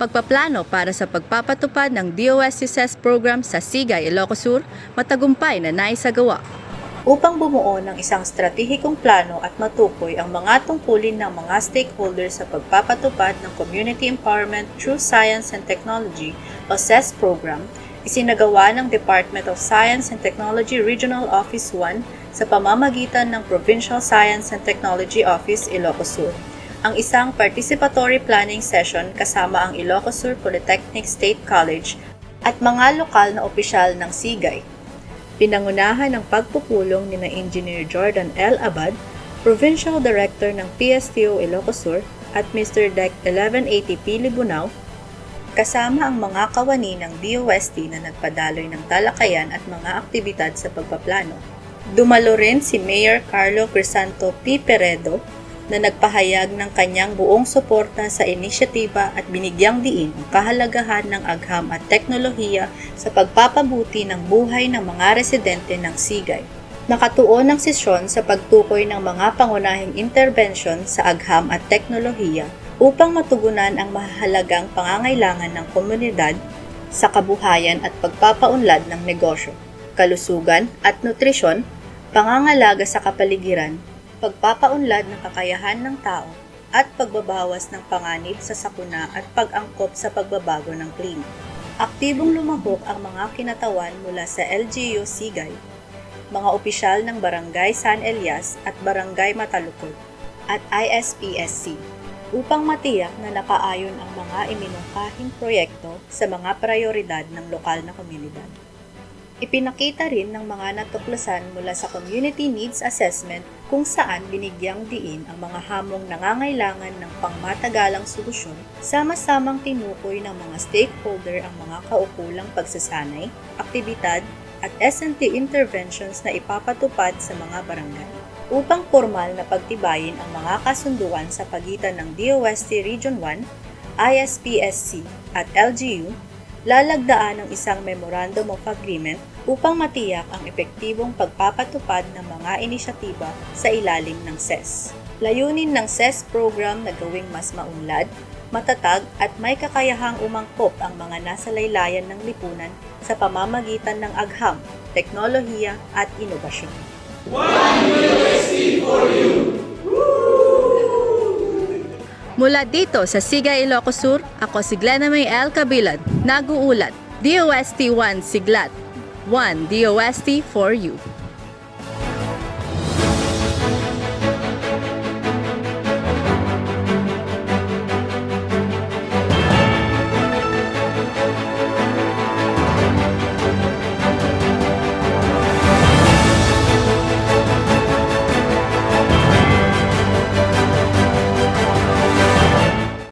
Pagpaplano para sa pagpapatupad ng DOST program sa Sigay, Ilocos matagumpay na naisagawa. Upang bumuo ng isang stratehikong plano at matukoy ang mga tungkulin ng mga stakeholders sa pagpapatupad ng Community Empowerment Through Science and Technology o CES program, isinagawa ng Department of Science and Technology Regional Office 1 sa pamamagitan ng Provincial Science and Technology Office, Ilocos Sur ang isang participatory planning session kasama ang Ilocos Sur Polytechnic State College at mga lokal na opisyal ng SIGAY. Pinangunahan ng pagpupulong ni na Engineer Jordan L. Abad, Provincial Director ng PSTO Ilocos Sur at Mr. Dec 1180P Libunao, kasama ang mga kawani ng DOST na nagpadaloy ng talakayan at mga aktibidad sa pagpaplano. Dumalo rin si Mayor Carlo Crisanto P. Peredo na nagpahayag ng kanyang buong suporta sa inisyatiba at binigyang diin ang kahalagahan ng agham at teknolohiya sa pagpapabuti ng buhay ng mga residente ng Sigay. Nakatuon ang sesyon sa pagtukoy ng mga pangunahing intervention sa agham at teknolohiya upang matugunan ang mahalagang pangangailangan ng komunidad sa kabuhayan at pagpapaunlad ng negosyo, kalusugan at nutrisyon, pangangalaga sa kapaligiran, pagpapaunlad ng kakayahan ng tao, at pagbabawas ng panganib sa sakuna at pag-angkop sa pagbabago ng klima. Aktibong lumahok ang mga kinatawan mula sa LGU Sigay, mga opisyal ng Barangay San Elias at Barangay Matalukod, at ISPSC upang matiyak na nakaayon ang mga iminungkahing proyekto sa mga prioridad ng lokal na komunidad. Ipinakita rin ng mga natuklasan mula sa Community Needs Assessment kung saan binigyang diin ang mga hamong nangangailangan ng pangmatagalang solusyon, sama-samang tinukoy ng mga stakeholder ang mga kaukulang pagsasanay, aktibidad, at S&T interventions na ipapatupad sa mga barangay. Upang formal na pagtibayin ang mga kasunduan sa pagitan ng DOST Region 1, ISPSC at LGU, lalagdaan ng isang Memorandum of Agreement upang matiyak ang epektibong pagpapatupad ng mga inisyatiba sa ilalim ng CES. Layunin ng CES program na gawing mas maunlad, matatag at may kakayahang umangkop ang mga nasa laylayan ng lipunan sa pamamagitan ng agham, teknolohiya at inobasyon. Mula dito sa Siga Ilocos Sur, ako si Glenna May L. Kabilad, nag-uulat, DOST 1 Siglat, 1 DOST for you.